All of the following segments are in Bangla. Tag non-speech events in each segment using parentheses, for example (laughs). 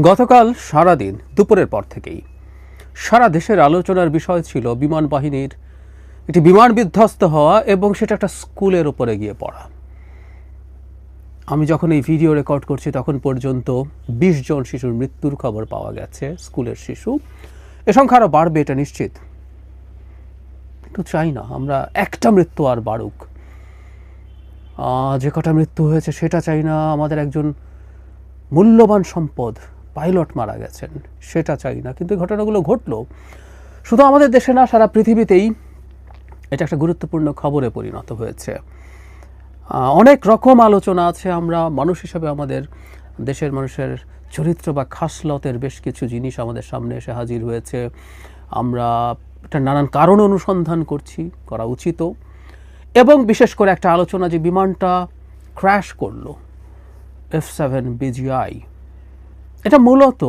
গতকাল সারাদিন, দুপুরের পর থেকেই। সারা দেশের আলোচনার বিষয় ছিল বিমান বাহিনীর একটি বিমান বিধ্বস্ত হওয়া এবং সেটা একটা স্কুলের উপরে গিয়ে পড়া। আমি যখন এই ভিডিও রেকর্ড করছি, তখন পর্যন্ত বিশ জন শিশুর মৃত্যুর খবর পাওয়া গেছে, স্কুলের শিশু। এ সংখ্যা আরও বাড়বে, এটা নিশ্চিত। কিন্তু চাই না, আমরা একটা মৃত্যু আর বাড়ুক। যে কটা মৃত্যু হয়েছে, সেটা চাই না। আমাদের একজন মূল্যবান সম্পদ পাইলট মারা গেছেন, সেটা চাই না। কিন্তু ঘটনাগুলো ঘটলো। শুধু আমাদের দেশে না, সারা পৃথিবীতেই এটা একটা গুরুত্বপূর্ণ খবরে পরিণত হয়েছে। অনেক রকম আলোচনা আছে। আমরা মানুষ হিসাবে আমাদের দেশের মানুষের চরিত্র বা খাসলতের বেশ কিছু জিনিস আমাদের সামনে এসে হাজির হয়েছে। আমরা এটা নানান কারণ অনুসন্ধান করছি, করা উচিতও এবং বিশেষ করে একটা আলোচনা যে বিমানটা ক্র্যাশ করল এফ সেভেন বিজিআই এটা মূলত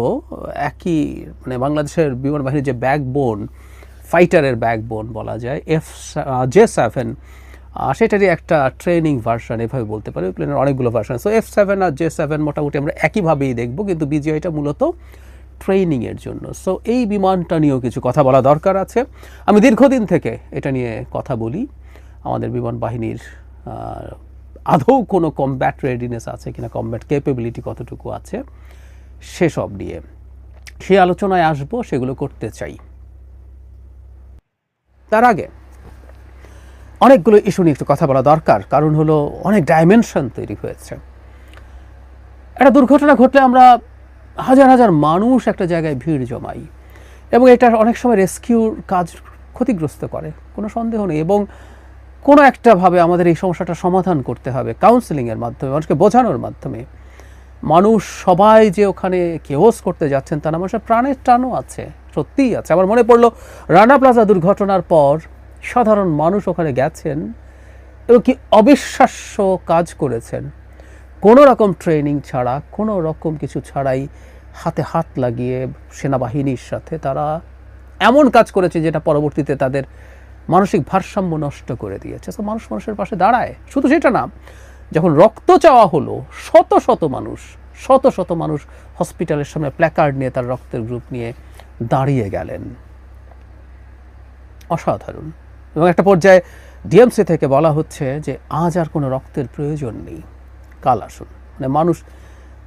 একই মানে বাংলাদেশের বিমান বাহিনীর যে ব্যাকবোন ফাইটারের ব্যাকবোন বলা যায় এফ জে সেভেন সেটারই একটা ট্রেনিং ভার্সন এভাবে বলতে পারি প্লেনের অনেকগুলো ভার্সন সো এফ সেভেন আর জে সেভেন মোটামুটি আমরা একইভাবেই দেখব, কিন্তু বিজিআইটা মূলত ট্রেনিংয়ের জন্য। সো এই বিমানটা নিয়েও কিছু কথা বলা দরকার আছে। আমি দীর্ঘদিন থেকে এটা নিয়ে কথা বলি। আমাদের বিমান বাহিনীর আদৌ কোনো কমব্যাট রেডিনেস আছে কিনা কমব্যাট ক্যাপেবিলিটি কতটুকু আছে? সেসব নিয়ে। সেই আলোচনায় আসব, সেগুলো করতে চাই। তার আগে, অনেকগুলো ইস্যু নিয়ে একটু কথা বলা দরকার, কারণ হলো অনেক ডাইমেনশন তৈরি হয়েছে। একটা দুর্ঘটনা ঘটলে আমরা হাজার হাজার মানুষ একটা জায়গায় ভিড় জমাই, এবং এটা অনেক সময় রেস্কিউর কাজ ক্ষতিগ্রস্ত করে, কোনো সন্দেহ নেই, এবং কোনো একটাভাবে আমাদের এই সমস্যাটা সমাধান করতে হবে কাউন্সেলিংয়ের মাধ্যমে, মানুষকে বোঝানোর মাধ্যমে। মানুষ সবাই যে ওখানে কেওস করতে যাচ্ছেন তা না মানুষের প্রাণের টানও আছে, সত্যিই আছে। আমার মনে পড়ল, রানা প্লাজা দুর্ঘটনার পর সাধারণ মানুষ ওখানে গেছেন এবং কি অবিশ্বাস্য কাজ করেছেন। কোনো রকম ট্রেনিং ছাড়া, কোনো রকম কিছু ছাড়াই হাতে হাত লাগিয়ে সেনাবাহিনীর সাথে তারা এমন কাজ করেছে যেটা পরবর্তীতে তাদের মানসিক ভারসাম্য নষ্ট করে দিয়েছে। তো মানুষ মানুষের পাশে দাঁড়ায়। শুধু সেটা না যখন রক্ত চাওয়া হলো, শত শত মানুষ, শত শত মানুষ হসপিটালের সামনে প্ল্যাকার্ড নিয়ে তার রক্তের গ্রুপ নিয়ে দাঁড়িয়ে গেলেন। অসাধারণ। এবং একটা পর্যায়ে ডিএমসি থেকে বলা হচ্ছে যে, আজ আর কোনো রক্তের প্রয়োজন নেই। কাল আসুন। মানে মানুষ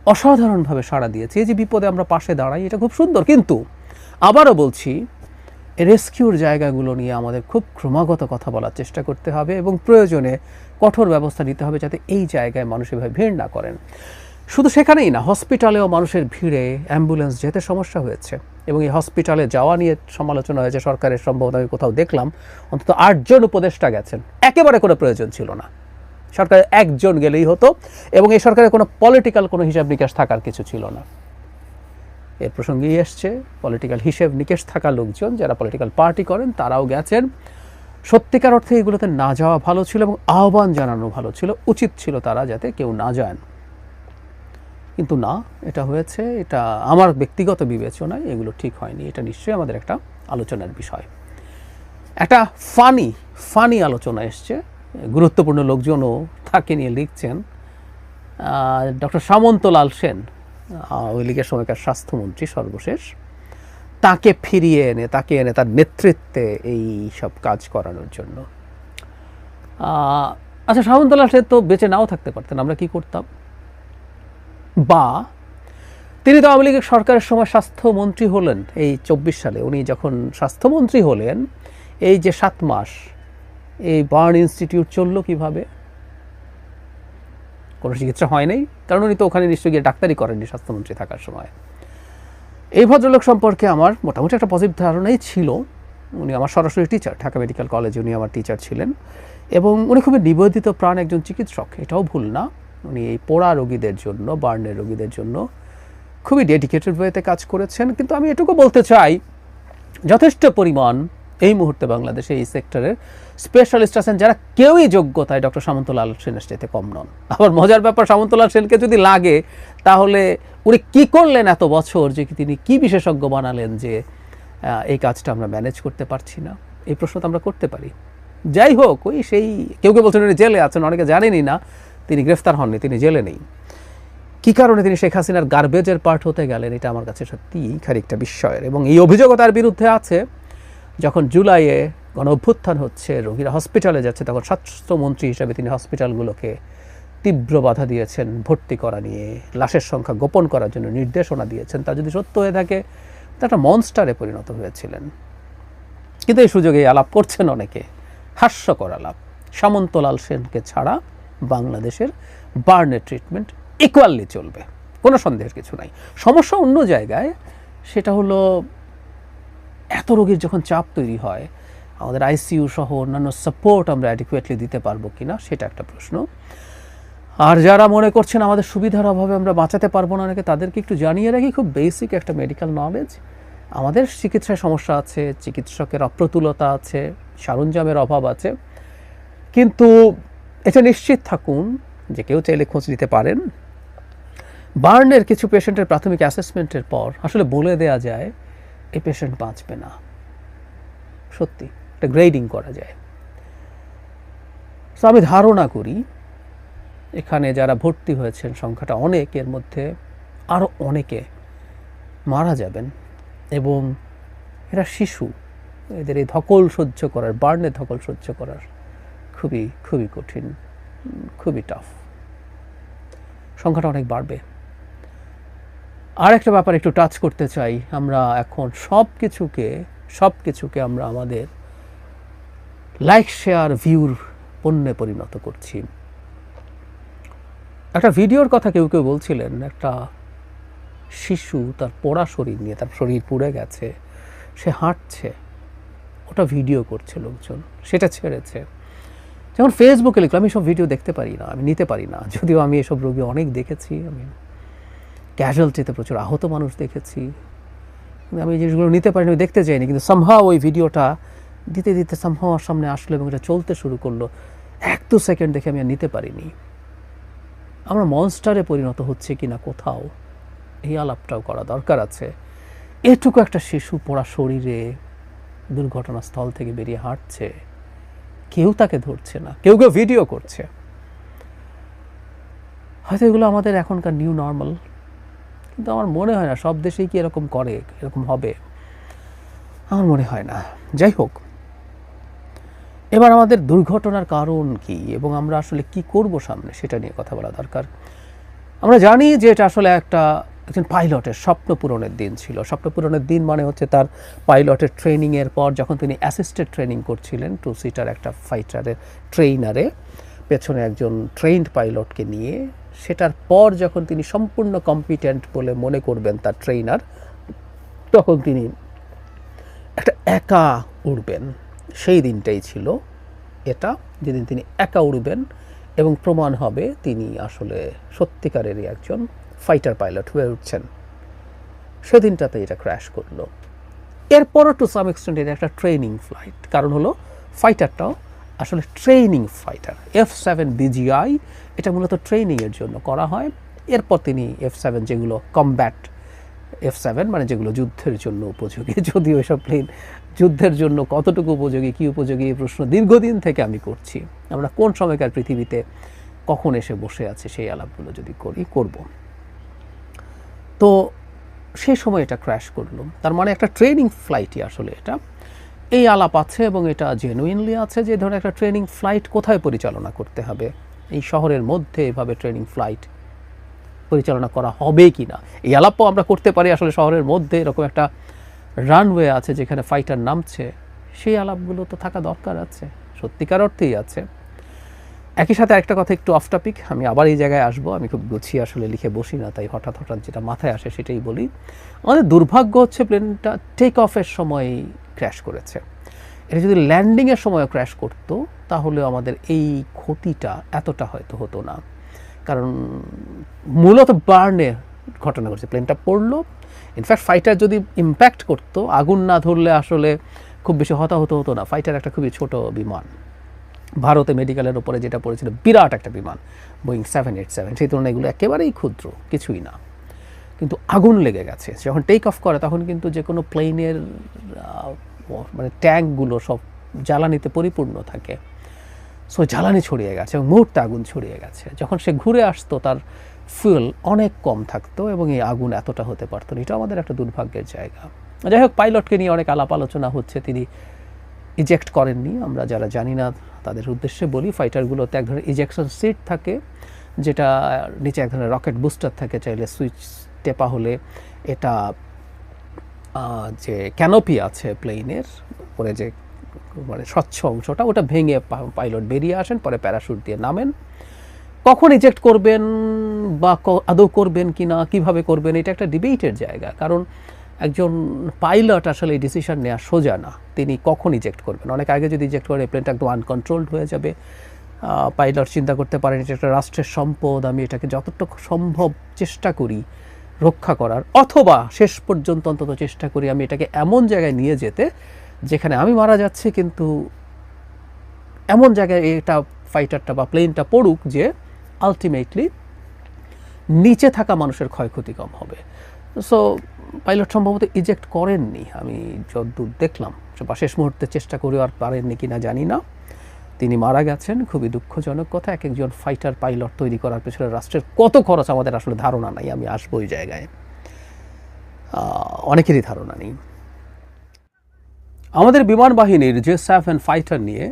অসাধারণভাবে সাড়া দিয়েছে। এই যে বিপদে আমরা পাশে দাঁড়াই, এটা খুব সুন্দর। কিন্তু আবারও বলছি রেস্কিউর জায়গাগুলো নিয়ে আমাদের খুব ক্রমাগত কথা বলার চেষ্টা করতে হবে এবং প্রয়োজনে কঠোর ব্যবস্থা নিতে হবে যাতে এই জায়গায় মানুষ এভাবে ভিড় না করেন। শুধু সেখানেই না হসপিটালেও মানুষের ভিড়ে অ্যাম্বুলেন্স যেতে সমস্যা হয়েছে এবং এই হসপিটালে যাওয়া নিয়ে সমালোচনা হয়েছে সরকারের সম্ভবত, আমি কোথাও দেখলাম, অন্তত আটজন উপদেষ্টা গেছেন। একেবারে কোনো প্রয়োজন ছিল না। সরকারের একজন গেলেই হতো এবং এই সরকারের কোনো পলিটিক্যাল কোনো হিসাব নিকাশ থাকার কিছু ছিল না। এর প্রসঙ্গেই এসছে পলিটিক্যাল হিসেব নিকেশ থাকা লোকজন যারা পলিটিক্যাল পার্টি করেন, তারাও গেছেন। সত্যিকার অর্থে এগুলোতে না যাওয়া ভালো ছিল এবং আহ্বান জানানো ভালো ছিল, উচিত ছিল তারা যাতে কেউ না যান। কিন্তু না, এটা হয়েছে, এটা আমার ব্যক্তিগত বিবেচনায় এগুলো ঠিক হয়নি, এটা নিশ্চয়ই আমাদের একটা আলোচনার বিষয়। একটা ফানি ফানি আলোচনা এসছে, গুরুত্বপূর্ণ লোকজনও তাকে নিয়ে লিখছেন ডক্টর সামন্তলাল সেন। আওয়ামী লীগের সময়কার স্বাস্থ্যমন্ত্রী সর্বশেষ। তাকে ফিরিয়ে এনে, তাকে এনে তার নেতৃত্বে এই সব কাজ করানোর জন্য। আচ্ছা সামন্তলাল সে তো বেঁচে নাও থাকতে পারতেন, আমরা কি করতাম? বা, তিনি তো আওয়ামী লীগের সরকারের সময় স্বাস্থ্যমন্ত্রী হলেন, এই চব্বিশ সালে। উনি যখন স্বাস্থ্যমন্ত্রী হলেন, এই যে সাত মাস, এই বার্ন ইনস্টিটিউট চলল কীভাবে? কোনো চিকিৎসা হয় নাই। কারণ উনি তো ওখানে নিশ্চয়ই গিয়ে ডাক্তারি করেননি স্বাস্থ্যমন্ত্রী থাকার সময়। এই ভদ্রলোক সম্পর্কে আমার মোটামুটি একটা পজিটিভ ধারণাই ছিল। উনি আমার সরাসরি টিচার ঢাকা মেডিকেল কলেজে উনি আমার টিচার ছিলেন। এবং উনি খুবই নিবেদিত প্রাণ একজন চিকিৎসক, এটাও ভুল না। উনি এই পোড়া রোগীদের জন্য, বার্নের রোগীদের জন্য খুবই ডেডিকেটেড ওয়েতে কাজ করেছেন। কিন্তু আমি এটুকু বলতে চাই, যথেষ্ট পরিমাণ এই মুহূর্তে বাংলাদেশে এই সেক্টরের স্পেশালিস্ট আছেন যারা কেউই যোগ্যতায় ডক্টর সামন্তলাল সেনের চাইতে কম নন। আবার মজার ব্যাপার, সামন্তলাল সেনকে যদি লাগে, তাহলে উনি কি করলেন এত বছর যে তিনি কি বিশেষজ্ঞ বানালেন যে এই কাজটা আমরা ম্যানেজ করতে পারছি না? এই প্রশ্ন তো আমরা করতে পারি। যাই হোক, ওই সেই, কেউ কেউ বলছেন উনি জেলে আছেন, অনেকে জানেনই না, তিনি গ্রেফতার হননি, তিনি জেলে নেই। কী কারণে তিনি শেখ হাসিনার গার্বেজের পার্ট হতে গেলেন, এটা আমার কাছে সত্যিই খানিকটা বিস্ময়ের। এবং এই অভিযোগও তার বিরুদ্ধে আছে। যখন জুলাইয়ে গণ অভ্যুত্থান হচ্ছে, রোগীরা হসপিটালে যাচ্ছে, তখন স্বাস্থ্যমন্ত্রী হিসেবে তিনি হসপিটালগুলোকে তীব্র বাধা দিয়েছেন ভর্তি করা নিয়ে। লাশের সংখ্যা গোপন করার জন্য নির্দেশনা দিয়েছেন। তা যদি সত্য হয়ে থাকে, তা একটা মনস্টারে পরিণত হয়েছিলেন। কিন্তু এই সুযোগে আলাপ করছেন অনেকে। হাস্যকর আলাপ। সামন্তলাল সেনকে ছাড়া বাংলাদেশের বার্নের ট্রিটমেন্ট ইকুয়ালি চলবে। কোনো সন্দেহের কিছু নাই। সমস্যা অন্য জায়গায়, সেটা হলো এত রোগীর যখন চাপ তৈরি হয়, আমাদের আইসিইউ সহ অন্যান্য সাপোর্ট আমরা অ্যাডিকুয়েটলি দিতে পারব কি না সেটা একটা প্রশ্ন। আর যারা মনে করছেন আমাদের সুবিধার অভাবে আমরা বাঁচাতে পারব না নাকি তাদেরকে একটু জানিয়ে রাখি, খুব বেসিক একটা মেডিকেল নলেজ আমাদের চিকিৎসায় সমস্যা আছে, চিকিৎসকের অপ্রতুলতা আছে, সরঞ্জামের অভাব আছে। কিন্তু এটা নিশ্চিত থাকুন যে কেউ চাইলে খোঁজ নিতে পারেন। বার্নের কিছু পেশেন্টের প্রাথমিক অ্যাসেসমেন্টের পর, আসলে বলে দেয়া যায় এই পেশেন্ট বাঁচবে না। সত্যি, একটা গ্রেডিং করা যায়। তো আমি ধারণা করি, এখানে যারা ভর্তি হয়েছেন, সংখ্যাটা অনেক, এর মধ্যে আরও অনেকে মারা যাবেন এবং এরা শিশু। এদের এই ধকল সহ্য করার বার্নে ধকল সহ্য করার খুবই খুবই কঠিন, খুবই টাফ সংখ্যাটা অনেক বাড়বে। আর একটা ব্যাপার একটু টাচ করতে চাই। আমরা এখন সব কিছুকে সব কিছুকে আমরা আমাদের লাইক শেয়ার ভিউর পণ্যে পরিণত করছি। একটা ভিডিওর কথা কেউ কেউ বলছিলেন, একটা শিশু তার পোড়া শরীর নিয়ে, তার শরীর পুড়ে গেছে, সে হাঁটছে, ওটা ভিডিও করছে লোকজন, সেটা ছেড়েছে। যেমন ফেসবুকে লিখলো আমি সব ভিডিও দেখতে পারি না, আমি নিতে পারি না, যদিও আমি এসব রোগী অনেক দেখেছি, আমি ক্যাজুয়ালিটিতে প্রচুর আহত মানুষ দেখেছি। আমি এই জিনিসগুলো নিতে পারিনি দেখতে চাইনি। কিন্তু সম্ভব ওই ভিডিওটা দিতে দিতে সম্ভব সামনে আসলো এবং এটা চলতে শুরু করল। এক দু সেকেন্ড দেখে আমি আর নিতে পারিনি। আমরা মনস্টারে পরিণত হচ্ছে কি না কোথাও, এই আলাপটাও করা দরকার আছে। এটুকু একটা শিশু পড়া শরীরে দুর্ঘটনাস্থল থেকে বেরিয়ে হাঁটছে। কেউ তাকে ধরছে না, কেউ কেউ ভিডিও করছে। হয়তো এগুলো আমাদের এখনকার নিউ নর্মাল কিন্তু আমার মনে হয় না, সব দেশেই কি এরকম করে, এরকম হবে? আমার মনে হয় না। যাই হোক, এবার আমাদের দুর্ঘটনার কারণ কি এবং আমরা আসলে কি করব সামনে সেটা নিয়ে কথা বলা দরকার। আমরা জানি যে এটা আসলে একটা, একজন পাইলটের স্বপ্ন পূরণের দিন ছিল। স্বপ্ন পূরণের দিন মানে হচ্ছে তার পাইলটের ট্রেনিংয়ের পর যখন তিনি অ্যাসিস্টেড ট্রেনিং করছিলেন টু সিটার একটা ফাইটারের ট্রেইনারে পেছনে একজন ট্রেন্ড পাইলটকে নিয়ে সেটার পর যখন তিনি সম্পূর্ণ কম্পিটেন্ট বলে মনে করবেন তার ট্রেইনার তখন তিনি একটা একা উড়বেন। সেই দিনটাই ছিল এটা, যেদিন তিনি একা উড়বেন এবং প্রমাণ হবে তিনি আসলে সত্যিকারেরই একজন ফাইটার পাইলট হয়ে উঠছেন। সেদিনটাতে এটা ক্র্যাশ করল। এরপরও টু সাম এক্সটেন্ট এটা একটা ট্রেনিং ফ্লাইট কারণ হলো ফাইটারটাও আসলে training fighter F seven BGI এটা মূলত ট্রেনিংয়ের জন্য করা হয়। এরপর তিনি এফ সেভেন যেগুলো কমব্যাট এফ সেভেন মানে যেগুলো যুদ্ধের জন্য উপযোগী। (laughs) যদিও এসব প্লেন যুদ্ধের জন্য কতটুকু উপযোগী, কী উপযোগী, এই প্রশ্ন দীর্ঘদিন থেকে আমি করছি। আমরা কোন সময়কার পৃথিবীতে কখন এসে বসে আছে সেই আলাপগুলো যদি করি, করব। তো সেই সময় এটা ক্র্যাশ করল। তার মানে একটা ট্রেনিং ফ্লাইটই আসলে এটা। এই আলাপ আছে এবং এটা জেনুইনলি আছে যে ধরনের একটা ট্রেনিং ফ্লাইট কোথায় পরিচালনা করতে হবে। এই শহরের মধ্যে এভাবে ট্রেনিং ফ্লাইট পরিচালনা করা হবে কি না এই আলাপও আমরা করতে পারি আসলে শহরের মধ্যে এরকম একটা রানওয়ে আছে যেখানে ফাইটার নামছে। সেই আলাপগুলো তো থাকা দরকার আছে, সত্যিকার অর্থেই আছে। একই সাথে একটা কথা একটু অফ টপিক আমি আবার এই জায়গায় আসব, আমি খুব গুছিয়ে আসলে লিখে বসি না, তাই হঠাৎ হঠাৎ যেটা মাথায় আসে সেটাই বলি। আমাদের দুর্ভাগ্য হচ্ছে প্লেনটা টেক অফের সময় ক্র্যাশ করেছে। এটা যদি ল্যান্ডিংয়ের সময় ক্র্যাশ করতো, তাহলে আমাদের এই ক্ষতিটা এতটা হয়তো হতো না। কারণ মূলত বার্নে ঘটনা ঘটছে। প্লেনটা পড়ল। ইনফ্যাক্ট ফাইটার যদি ইম্প্যাক্ট করতো, আগুন না ধরলে আসলে খুব বেশি হতাহত হতো না। ফাইটার একটা খুবই ছোট বিমান। ভারতে মেডিকেলের ওপরে যেটা পড়েছিল, বিরাট একটা বিমান বোয়িং সেভেন এইট সেভেন সেই তুলনায় এগুলো একেবারেই ক্ষুদ্র, কিছুই না। কিন্তু আগুন লেগে গেছে। যখন টেক অফ করে, তখন কিন্তু যে কোনো প্লেনের মানে ট্যাঙ্কগুলো সব জ্বালানিতে পরিপূর্ণ থাকে। সো জ্বালানি ছড়িয়ে গেছে এবং মুহূর্তে আগুন ছড়িয়ে গেছে। যখন সে ঘুরে আসতো, তার ফুয়েল অনেক কম থাকতো এবং এই আগুন এতটা হতে পারতো না। এটা আমাদের একটা দুর্ভাগ্যের জায়গা। যাই হোক পাইলটকে নিয়ে অনেক আলাপ আলোচনা হচ্ছে। তিনি ইজেক্ট করেননি। আমরা যারা জানি না, তাদের উদ্দেশ্যে বলি ফাইটারগুলোতে এক ধরনের ইজেকশন সিট থাকে, যেটা নিচে এক ধরনের রকেট বুস্টার থাকে। চাইলে সুইচ টেপা হলে এটা যে ক্যানোপি আছে প্লেনের উপরে যে মানে স্বচ্ছ অংশটা, ওটা ভেঙে পাইলট বেরিয়ে আসেন, পরে প্যারাশুট দিয়ে নামেন। কখন ইজেক্ট করবেন বা আদৌ করবেন কি না কীভাবে করবেন, এটা একটা ডিবেটের জায়গা। কারণ একজন পাইলট আসলে এই ডিসিশন নেওয়া সোজা না। তিনি কখন ইজেক্ট করবেন? অনেক আগে যদি ইজেক্ট করেন প্লেনটা একদম আনকন্ট্রোলড হয়ে যাবে। পাইলট চিন্তা করতে পারেন, এটা একটা রাষ্ট্রের সম্পদ, আমি এটাকে যতটুকু সম্ভব চেষ্টা করি রক্ষা করার, অথবা শেষ পর্যন্ত অন্তত চেষ্টা করি আমি এটাকে এমন জায়গায় নিয়ে যেতে যেখানে আমি মারা যাচ্ছি, কিন্তু এমন জায়গায় এটা ফাইটারটা বা প্লেনটা পড়ুক যে আলটিমেটলি নিচে থাকা মানুষের ক্ষয়ক্ষতি কম হবে। সো পাইলট সম্ভবত ইজেক্ট করেননি। আমি যদ্দূর দেখলাম, বা শেষ মুহূর্তে চেষ্টা করে আর পারেননি কিনা জানি না। তিনি মারা গেছেন। খুবই দুঃখজনক কথা। এক একজন ফাইটার পাইলট তৈরি করার পেছনে রাষ্ট্রের কত খরচ আমাদের আসলে ধারণা নাই। আমি আসব ওই জায়গায়। অনেকেরই ধারণা নেই। আমাদের বিমান বাহিনীর যে সেভেন ফাইটার নিয়ে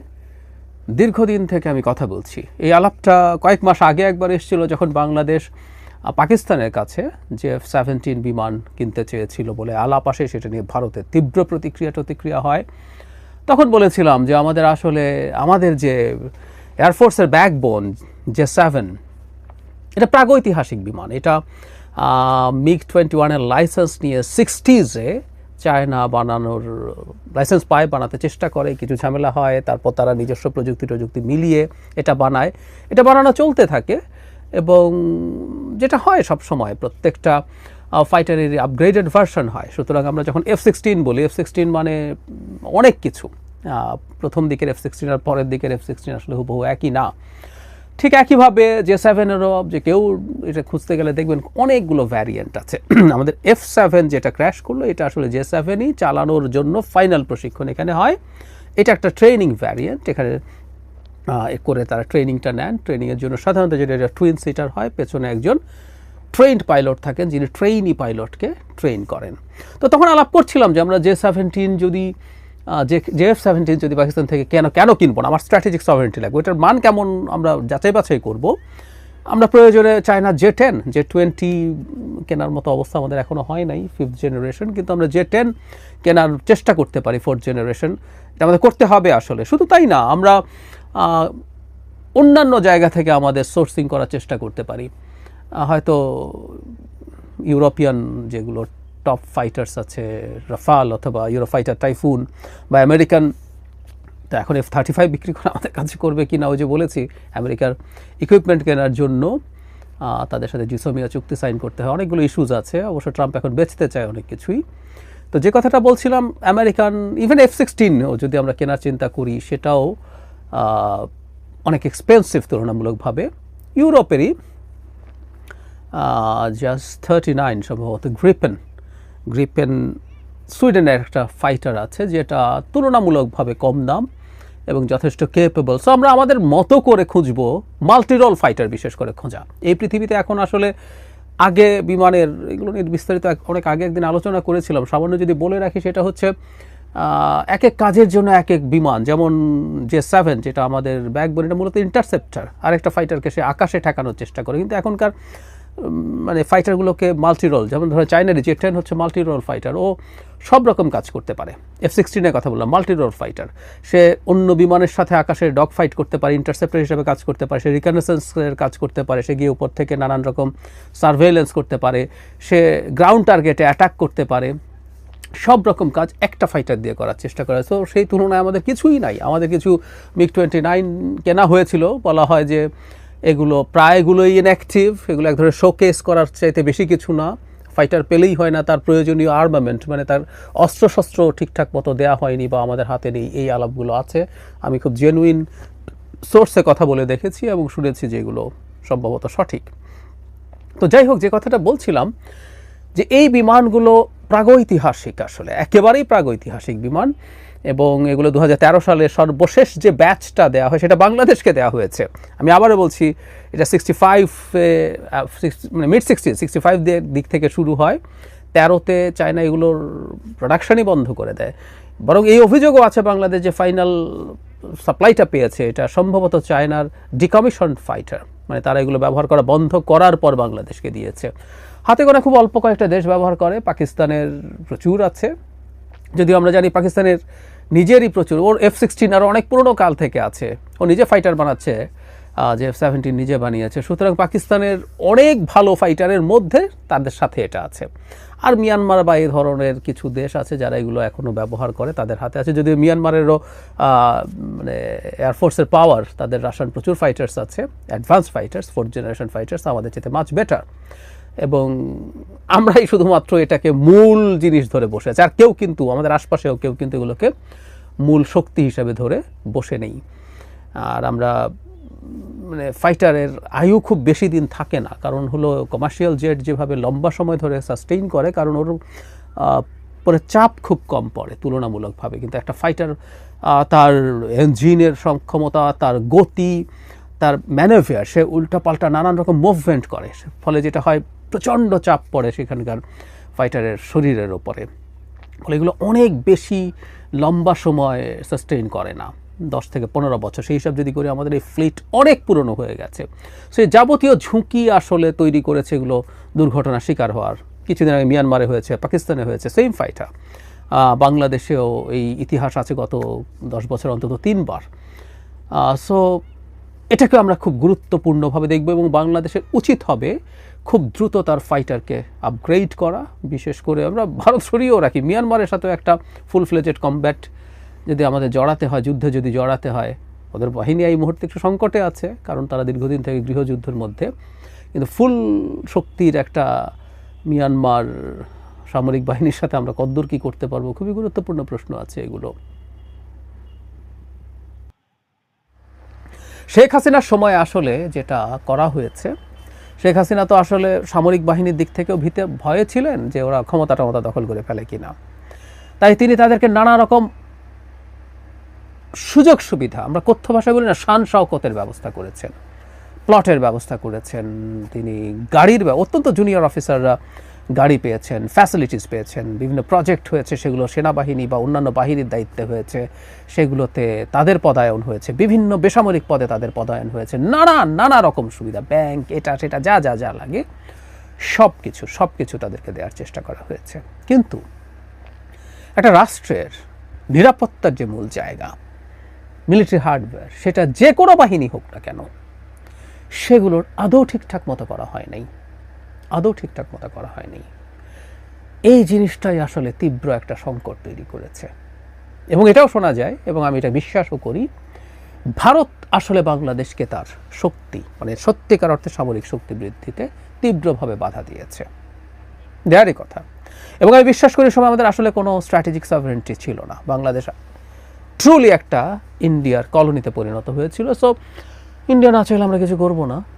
দীর্ঘদিন থেকে আমি কথা বলছি। এই আলাপটা কয়েক মাস আগে একবার এসেছিল যখন বাংলাদেশ পাকিস্তানের কাছে যে এফ সেভেন্টিন বিমান কিনতে চেয়েছিল বলে আলাপ আসে। সেটা নিয়ে ভারতের তীব্র প্রতিক্রিয়া প্রতিক্রিয়া হয়। তখন বলেছিলাম যে আমাদের আসলে, আমাদের যে এয়ারফোর্সের ব্যাকবোন যে সেভেন এটা প্রাগৈতিহাসিক বিমান। এটা মিগ টোয়েন্টি ওয়ানের লাইসেন্স নিয়ে সিক্সটিজে চায়না বানানোর লাইসেন্স পায়, বানাতে চেষ্টা করে, কিছু ঝামেলা হয়, তারপর তারা নিজস্ব প্রযুক্তি প্রযুক্তি মিলিয়ে এটা বানায়। এটা বানানো চলতে থাকে এবং যেটা হয় সব সময় প্রত্যেকটা ফাইটারের আপগ্রেডেড ভার্সন হয়। সুতরাং আমরা যখন এফ সিক্সটিন বলি এফ সিক্সটিন মানে অনেক কিছু। প্রথম দিকের এফ সিক্সটিন আর পরের দিকের এফ সিক্সটিন আসলে হুবহু একই না। ঠিক একইভাবে যে সেভেনেরও যে কেউ এটা খুঁজতে গেলে দেখবেন অনেকগুলো ভ্যারিয়েন্ট আছে। (clears throat) আমাদের এফ সেভেন যেটা ক্র্যাশ করল, এটা আসলে যে সেভেনই চালানোর জন্য ফাইনাল প্রশিক্ষণ এখানে হয়। এটা একটা ট্রেনিং ভ্যারিয়েন্ট এখানে করে তারা ট্রেনিংটা নেন। ট্রেনিংয়ের জন্য সাধারণত যেটা টুইন সিটার হয়, পেছনে একজন ট্রেন্ড পাইলট থাকেন, যিনি ট্রেইনি পাইলটকে ট্রেন করেন। তো তখন আলাপ করছিলাম যে আমরা জে সেভেন্টিন যদি যে জে এফ সেভেন্টিন যদি পাকিস্তান থেকে কেন কেন কিনবো না? আমার স্ট্র্যাটেজিক সভারেন্টি লাগবে। ওটার মান কেমন আমরা যাচাই বাছাই করব? আমরা প্রয়োজনে China J ten J twenty কেনার মতো অবস্থা আমাদের এখনও হয় নাই ফিফথ জেনারেশন কিন্তু আমরা জে টেন কেনার চেষ্টা করতে পারি ফোর্থ জেনারেশন এটা আমাদের করতে হবে আসলে। শুধু তাই না, আমরা অন্যান্য জায়গা থেকে আমাদের সোর্সিং করার চেষ্টা করতে পারি। হয়তো ইউরোপিয়ান যেগুলো টপ ফাইটার্স আছে, রাফাল অথবা ইউরো ফাইটার টাইফুন বা আমেরিকান তো এখন এফ থার্টি ফাইভ বিক্রি করে আমাদের কাছে করবে কি না ওই যে বলেছি আমেরিকার ইকুইপমেন্ট কেনার জন্য তাদের সাথে জিসোমিয়া চুক্তি সাইন করতে হয়। অনেকগুলো ইস্যুজ আছে, অবশ্য ট্রাম্প এখন বেচতে চায় অনেক কিছুই। তো যে কথাটা বলছিলাম আমেরিকান ইভেন এফ সিক্সটিনও যদি আমরা কেনার চিন্তা করি, সেটাও অনেক এক্সপেন্সিভ তুলনামূলকভাবে। ইউরোপেরই জাস্ট থার্টি নাইন সম্ভবত গ্রিপেন গ্রিপেন সুইডেনের একটা ফাইটার আছে, যেটা তুলনামূলকভাবে কম দাম এবং যথেষ্ট কেপেবল সো আমরা আমাদের মতো করে খুঁজবো মাল্টিরোল ফাইটার বিশেষ করে খোঁজা। এই পৃথিবীতে এখন আসলে আগে বিমানের, এগুলো নিয়ে বিস্তারিত অনেক আগে একদিন আলোচনা করেছিলাম। সামান্য যদি বলে রাখি, সেটা হচ্ছে এক এক কাজের জন্য এক এক বিমান। যেমন যে সেভেন যেটা আমাদের ব্যাকবোন এটা মূলত ইন্টারসেপ্টার আরেকটা ফাইটারকে সে আকাশে ঠেকানোর চেষ্টা করে। কিন্তু এখনকার মানে ফাইটারগুলোকে মাল্টি রোল যেমন ধরো চাইনারি যে টেন হচ্ছে মাল্টি রোল ফাইটার ও সব রকম কাজ করতে পারে। এফ সিক্সটিনের কথা বললাম মাল্টি রোল ফাইটার সে অন্য বিমানের সাথে আকাশে ডগ ফাইট করতে পারে ইন্টারসেপ্টার হিসেবে কাজ করতে পারে, সে রিকনেসেন্সের কাজ করতে পারে, সে গিয়ে উপর থেকে নানান রকম সার্ভেলেন্স করতে পারে, সে গ্রাউন্ড টার্গেটে অ্যাটাক করতে পারে। সব রকম কাজ একটা ফাইটার দিয়ে করার চেষ্টা করে। তো সেই তুলনায় আমাদের কিছুই নাই। আমাদের কিছু মিগ টোয়েন্টি নাইন কেনা হয়েছিল, বলা হয় যে এগুলো প্রায়গুলোই ইনঅ্যাক্টিভ এগুলো এক ধরনের শোকেস করার চাইতে বেশি কিছু না। ফাইটার পেলেই হয় না, তার প্রয়োজনীয় আর্মামেন্ট মানে তার অস্ত্রশস্ত্র ঠিকঠাক মতো দেওয়া হয়নি বা আমাদের হাতে নেই, এই আলাপগুলো আছে। আমি খুব জেনুইন সোর্সে কথা বলে দেখেছি এবং শুনেছি যে এগুলো সম্ভবত সঠিক। তো যাই হোক, যে কথাটা বলছিলাম, যে এই বিমানগুলো প্রাগৈতিহাসিক আসলে, একেবারেই প্রাগৈতিহাসিক বিমান। এবং এগুলো দু হাজার তেরো সালে সর্বশেষ যে ব্যাচটা দেওয়া হয়, সেটা বাংলাদেশকে দেওয়া হয়েছে। আমি আবারও বলছি, এটা সিক্সটি ফাইভ মানে মিড সিক্সটি সিক্সটি ফাইভ দিক থেকে শুরু হয়। তেরোতে চায়না এগুলোর প্রোডাকশনই বন্ধ করে দেয়। বরং এই অভিযোগও আছে বাংলাদেশ যে ফাইনাল সাপ্লাইটা পেয়েছে, এটা সম্ভবত চায়নার ডিকমিশন ফাইটার মানে তারা এগুলো ব্যবহার করা বন্ধ করার পর বাংলাদেশকে দিয়েছে। হাতে গোনা খুব অল্প কয়েকটা দেশ ব্যবহার করে, পাকিস্তানের প্রচুর আছে। যদিও আমরা জানি পাকিস্তানের নিজেরই প্রচুর। ওর এফ সিক্সটিন আরও অনেক পুরনো কাল থেকে আছে। ও নিজে ফাইটার বানাচ্ছে। যে এফ সেভেন্টিন নিজে বানিয়েছে। সুতরাং পাকিস্তানের অনেক ভালো ফাইটারের মধ্যে তাদের সাথে এটা আছে। আর মিয়ানমার বা এই ধরনের কিছু দেশ আছে যারা এগুলো এখনও ব্যবহার করে, তাদের হাতে আছে। যদিও মিয়ানমারেরও মানে এয়ারফোর্সের পাওয়ার তাদের রাশিয়ান প্রচুর ফাইটার্স আছে। Advance fighters fourth generation fighters আমাদের চেয়ে মাছ বেটার এবং আমরাই শুধুমাত্র এটাকে মূল জিনিস ধরে বসে আছি আর কেউ কিন্তু, আমাদের আশপাশেও কেউ কিন্তু এগুলোকে মূল শক্তি হিসাবে ধরে বসে নেই। আর আমরা মানে ফাইটারের আয়ু খুব বেশি দিন থাকে না। কারণ হলো কমার্শিয়াল জেট যেভাবে লম্বা সময় ধরে সাস্টেইন করে, কারণ ওর পরে চাপ খুব কম পড়ে তুলনামূলকভাবে। কিন্তু একটা ফাইটার তার ইঞ্জিনের সক্ষমতা, তার গতি, তার ম্যানেভিয়ার সে উল্টাপাল্টা নানান রকম মুভমেন্ট করে। ফলে যেটা হয় প্রচণ্ড চাপ পড়ে সেখানকার ফাইটারের শরীরের ওপরে। ফলে এগুলো অনেক বেশি লম্বা সময় সাস্টেইন করে না। দশ থেকে পনেরো বছর, সেই হিসাব যদি করি আমাদের এই ফ্লিট অনেক পুরনো হয়ে গেছে। সো যাবতীয় ঝুঁকি আসলে তৈরি করেছে এগুলো দুর্ঘটনার শিকার হওয়ার। কিছুদিন আগে মিয়ানমারে হয়েছে পাকিস্তানে হয়েছে সেম ফাইটার বাংলাদেশেও এই ইতিহাস আছে গত দশ বছর অন্তত তিনবার। সো এটাকে আমরা খুব গুরুত্বপূর্ণভাবে দেখব এবং বাংলাদেশের উচিত হবে খুব দ্রুত তার ফাইটারকে আপগ্রেড করা, বিশেষ করে আমরা ভারত সরিয়েও রাখি। মিয়ানমারের সাথেও একটা ফুল ফ্লেজেড কমব্যাট যদি আমাদের জড়াতে হয়, যুদ্ধে যদি জড়াতে হয়, ওদের বাহিনী এই মুহূর্তে একটু সংকটে আছে, কারণ তারা দীর্ঘদিন থেকে গৃহযুদ্ধের মধ্যে। কিন্তু ফুল শক্তির একটা মিয়ানমার সামরিক বাহিনীর সাথে আমরা কদ্দূর কী করতে পারব? খুবই গুরুত্বপূর্ণ প্রশ্ন আছে এগুলো। শেখ হাসিনার সময় আসলে যেটা করা হয়েছে শেখ হাসিনা তো আসলে সামরিক বাহিনীর দিক থেকেও ভীতে ভয়ে ছিলেন যে ওরা ক্ষমতা টমতা দখল করে ফেলে কিনা। তাই তিনি তাদেরকে নানা রকম সুযোগ সুবিধা, আমরা কথ্য ভাষায় বলি না, শান শওকতের ব্যবস্থা করেছেন, প্লটের ব্যবস্থা করেছেন, তিনি গাড়ির অত্যন্ত জুনিয়র অফিসাররা গাড়ি পেয়েছেন ফ্যাসিলিটিস পেয়েছেন, বিভিন্ন প্রজেক্ট হয়েছে, সেগুলো সেনাবাহিনী বা অন্যান্য বাহিনীর দায়িত্বে হয়েছে, সেগুলোতে তাদের পদায়ন হয়েছে, বিভিন্ন বেসামরিক পদে তাদের পদায়ন হয়েছে, নানা নানা রকম সুবিধা ব্যাংক এটা, সেটা, যা যা যা লাগে সব কিছু সব কিছু তাদেরকে দেওয়ার চেষ্টা করা হয়েছে। কিন্তু একটা রাষ্ট্রের নিরাপত্তার যে মূল জায়গা মিলিটারি হার্ডওয়্যার সেটা যে কোনো বাহিনী হোক না কেন, সেগুলোর আদৌ ঠিকঠাক মতো করা হয় নাই। আদৌ ঠিকঠাক মতো করা হয়নি। এই জিনিসটাই আসলে তীব্র একটা সংকট তৈরি করেছে। এবং এটাও শোনা যায়, এবং আমি এটা বিশ্বাসও করি, ভারত আসলে বাংলাদেশকে তার শক্তি মানে সত্যিকার অর্থে সামরিক শক্তি বৃদ্ধিতে তীব্রভাবে বাধা দিয়েছে। দেয়ারই কথা। এবং আমি বিশ্বাস করি সময় আমাদের আসলে কোনো স্ট্র্যাটেজিক সাভারেন্টি ছিল না। বাংলাদেশ ট্রুলি একটা ইন্ডিয়ার কলোনিতে পরিণত হয়েছিল। সো ইন্ডিয়া না চাইলে আমরা কিছু করব না।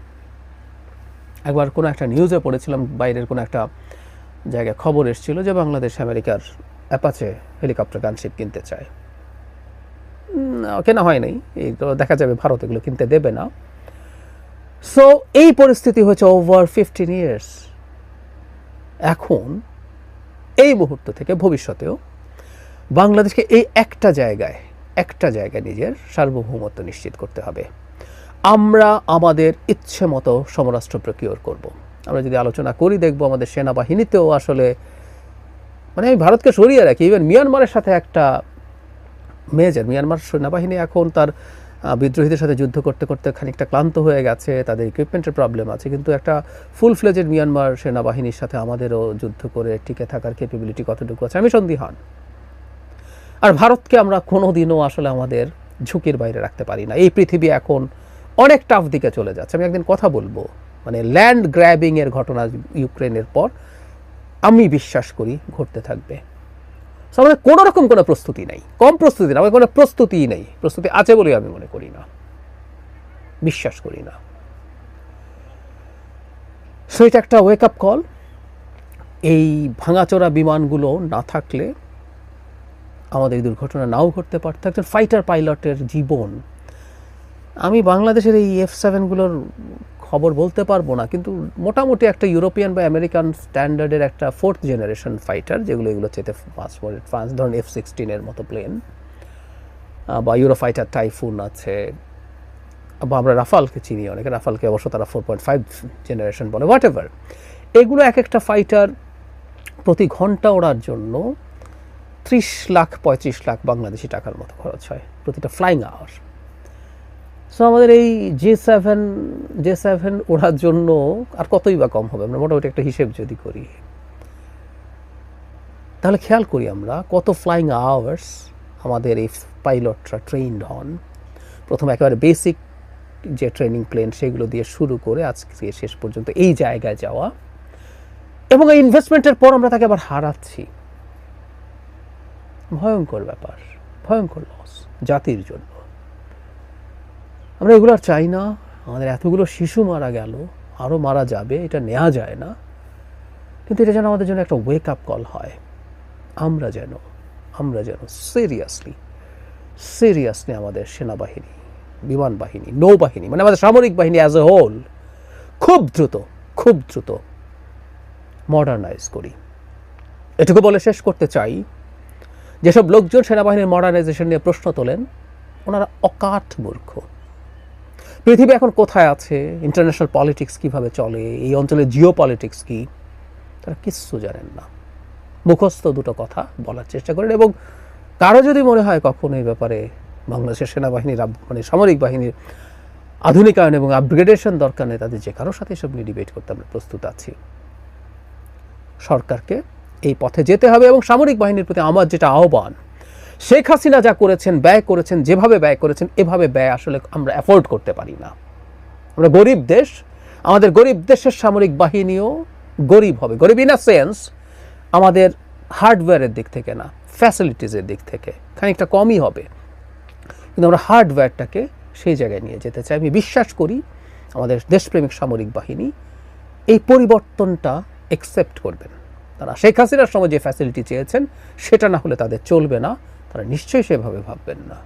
একবার কোনো একটা নিউজে পড়েছিলাম, বাইরের কোনো একটা জায়গায় খবর এসেছিল যে বাংলাদেশ আমেরিকার অ্যাপাচে হেলিকপ্টার গানশিপ কিনতে চায়। কেনা হয় নাই, এই তো দেখা যাবে ভারত এগুলো কিনতে দেবে না। সো এই পরিস্থিতি হয়েছে ওভার ফিফটিন ইয়ার্স এখন, এই মুহূর্ত থেকে ভবিষ্যতেও বাংলাদেশকে এই একটা জায়গায় একটা জায়গায় নিজের সার্বভৌমত্ব নিশ্চিত করতে হবে। আমরা আমাদের ইচ্ছে মতো সমরাষ্ট্র প্রকিওর করব। আমরা যদি আলোচনা করি, দেখব আমাদের সেনাবাহিনীতেও আসলে মানে আমি ভারতকে সরিয়ে রাখি। ইভেন মিয়ানমারের সাথে একটা মেজর মিয়ানমার সেনাবাহিনী এখন তার বিদ্রোহীদের সাথে যুদ্ধ করতে করতে খানিকটা ক্লান্ত হয়ে গেছে, তাদের ইকুইপমেন্টের প্রবলেম আছে, কিন্তু একটা ফুল ফ্লেজেড মিয়ানমার সেনাবাহিনীর সাথে আমাদেরও যুদ্ধ করে টিকে থাকার ক্যাপেবিলিটি কতটুকু আছে, আমি সন্দিহান। আর ভারতকে আমরা কোনো দিনও আসলে আমাদের ঝুঁকির বাইরে রাখতে পারি না। এই পৃথিবী এখন অনেক টাফ দিকে চলে যাচ্ছে। আমি একদিন কথা বলব মানে ল্যান্ড গ্র্যাবিং এর ঘটনা ইউক্রেনের পর আমি বিশ্বাস করি ঘটতে থাকবে। আমাদের কোনো রকম কোনো প্রস্তুতি নেই, কম প্রস্তুতি না, আমাদের কোনো প্রস্তুতিই নেই। প্রস্তুতি আছে বলে আমি মনে করি না, বিশ্বাস করি না। সো এটা একটা ওয়েক আপ কল এই ভাঙাচোরা বিমানগুলো না থাকলে আমাদের দুর্ঘটনা নাও ঘটতে পারত। একজন ফাইটার পাইলটের জীবন আমি বাংলাদেশের এই এফ সেভেনগুলোর খবর বলতে পারব না, কিন্তু মোটামুটি একটা ইউরোপিয়ান বা আমেরিকান স্ট্যান্ডার্ডের একটা ফোর্থ জেনারেশন ফাইটার যেগুলো এগুলো চেতে পাঁচ ফ্রান্স ধরুন এফ সিক্সটিনের মতো প্লেন বা ইউরো ফাইটার টাইফুন আছে, বা আমরা রাফালকে চিনি অনেকে, রাফালকে অবশ্য তারা ফোর পয়েন্ট ফাইভ জেনারেশন বলে হোয়াট এভার এগুলো এক একটা ফাইটার প্রতি ঘণ্টা ওড়ার জন্য ত্রিশ লাখ পঁয়ত্রিশ লাখ বাংলাদেশি টাকার মতো খরচ হয়, প্রতিটা ফ্লাইং আওয়ার সো আমাদের এই জে সেভেন জে সেভেন ওড়ার জন্য আর কতই বা কম হবে? আমরা মোটামুটি একটা হিসেব যদি করি। তাহলে খেয়াল করি আমরা কত ফ্লাইং আওয়ার্স আমাদের এই পাইলটরা ট্রেইনড হন। প্রথম একেবারে বেসিক যে ট্রেনিং প্লেন সেগুলো দিয়ে শুরু করে আজকে শেষ পর্যন্ত এই জায়গায় যাওয়া। এবং এই ইনভেস্টমেন্টের পর আমরা তাকে আবার হারাচ্ছি। ভয়ঙ্কর ব্যাপার, ভয়ঙ্কর লস জাতির জন্য। আমরা এগুলো আর চাই না। আমাদের এতগুলো শিশু মারা গেল আরও মারা যাবে, এটা নেওয়া যায় না। কিন্তু এটা যেন আমাদের জন্য একটা ওয়েক আপ কল হয়। আমরা যেন আমরা যেন সিরিয়াসলি সিরিয়াসলি আমাদের সেনাবাহিনী, বিমান বাহিনী, নৌবাহিনী মানে আমাদের সামরিক বাহিনী অ্যাজ এ হোল খুব দ্রুত খুব দ্রুত মডার্নাইজ করি। এটুকু বলে শেষ করতে চাই, যেসব লোকজন সেনাবাহিনীর মডার্নাইজেশন নিয়ে প্রশ্ন তোলেন, ওনারা অকাঠ মূর্খ। পৃথিবী এখন কোথায় আছে? ইন্টারন্যাশনাল পলিটিক্স কীভাবে চলে? এই অঞ্চলে জিও পলিটিক্স কী? তারা কিচ্ছু জানেন না। মুখস্থ দুটো কথা বলার চেষ্টা করেন এবং কারও যদি মনে হয় কখনো এই ব্যাপারে বাংলাদেশের সেনাবাহিনীর মানে সামরিক বাহিনীর আধুনিকায়ন এবং আপগ্রেডেশন দরকার নেই, তাদের যে কারোর সাথে এসব নিয়ে ডিবেট করতে আমরা প্রস্তুত আছি। সরকারকে এই পথে যেতে হবে এবং সামরিক বাহিনীর প্রতি আমার যেটা আহ্বান শেখ হাসিনা যা করেছেন, ব্যয় করেছেন, যেভাবে ব্যয় করেছেন, এভাবে ব্যয় আসলে আমরা অ্যাফোর্ড করতে পারি না। আমরা গরিব দেশ, আমাদের গরিব দেশের সামরিক বাহিনীও গরিব হবে। গরিব ইন আ সেন্স আমাদের হার্ডওয়্যারের দিক থেকে না ফ্যাসিলিটিসের দিক থেকে খানিকটা কমই হবে। কিন্তু আমরা হার্ডওয়্যারটাকে সেই জায়গায় নিয়ে যেতে চাই। আমি বিশ্বাস করি আমাদের দেশপ্রেমিক সামরিক বাহিনী এই পরিবর্তনটা একসেপ্ট করবেন। তারা শেখ হাসিনার সময় যে ফ্যাসিলিটি চেয়েছেন, সেটা না হলে তাদের চলবে না। তারা নিশ্চয়ই সেভাবে ভাববেন না।